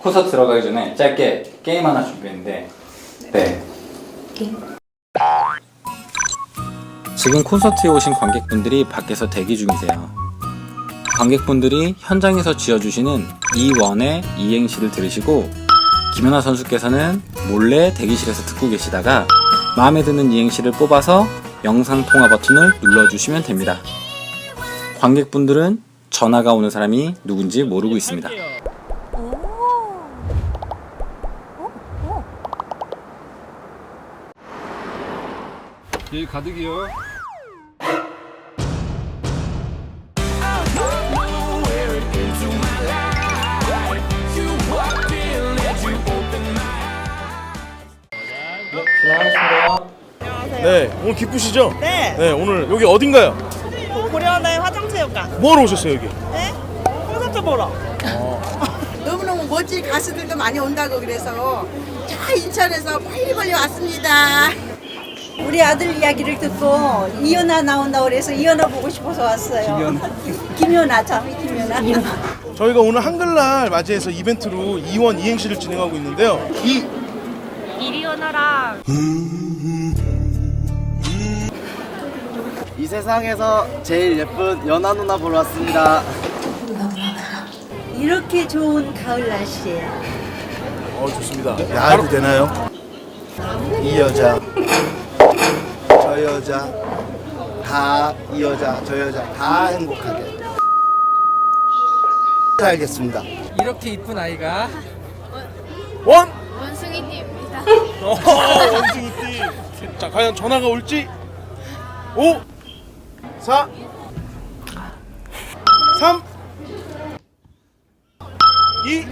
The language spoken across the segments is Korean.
콘서트 들어가기 전에 짧게 게임 하나 준비했는데 네. 지금 콘서트에 오신 관객분들이 밖에서 대기 중이세요. 관객분들이 현장에서 지어주시는 이원의 이행시를 들으시고 김연아 선수께서는 몰래 대기실에서 듣고 계시다가 마음에 드는 이행시를 뽑아서 영상 통화 버튼을 눌러주시면 됩니다. 관객분들은 전화가 오는 사람이 누군지 모르고 있습니다. 일 가득이요. 네, 오늘 기쁘시죠? 네. 네, 오늘 여기 어딘가요? 고려대 화 정체육관. 뭐하러 오셨어요, 여기? 네? 콘서트 보러. 너무너무 멋진 가수들도 많이 온다고 그래서 저 인천에서 빨리 빨리 왔습니다. 우리 아들 이야기를 듣고 이연아 나온다고 그래서 이연아 보고 싶어서 왔어요. 김연아. 김연아 참 김연아. 저희가 오늘 한글날 맞이해서 이벤트로 이원 이행시를 진행하고 있는데요. 이 이리 오너라. 이 세상에서 제일 예쁜 연하 누나 보러 왔습니다. 이렇게 좋은 가을 날씨에 어, 좋습니다. 야 해도 되나요? 이 여자, 저 여자, 다 이 여자, 저 여자 다 행복하게 살겠습니다. 이렇게 이쁜 아이가 원! 원숭이님입니다. 어, 원숭이띠. 자, 과연 전화가 올지? 5, 4, 3, 2,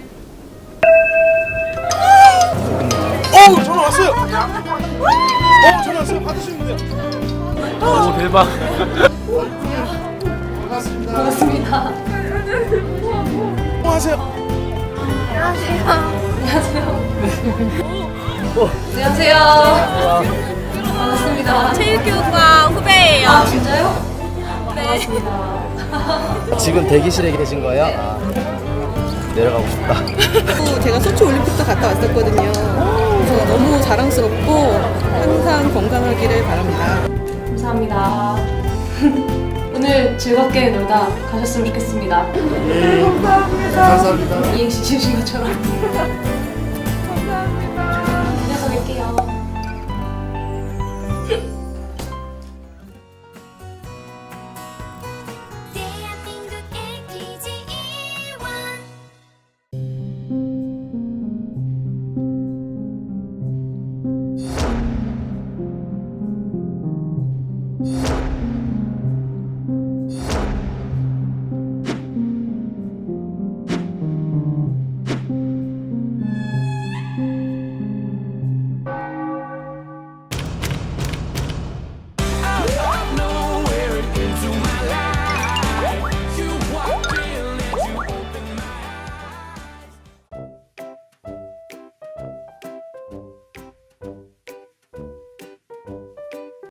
어우, 전화 왔어요! 어, 전화 왔어요. 받으시면 돼요. 오 대박. 뭐 하세요? 안녕하세요. 반갑습니다. 체육교육과 후배예요. 아 진짜요? 네. 지금 대기실에 계신 거예요? 아, 내려가고 싶다. 제가 소치 올림픽도 갔다 왔었거든요. 그래서 너무 자랑스럽고 항상 건강하기를 바랍니다. 감사합니다. 오늘 즐겁게 놀다 가셨으면 좋겠습니다. 감사합니다. 이행시 지으신 것처럼.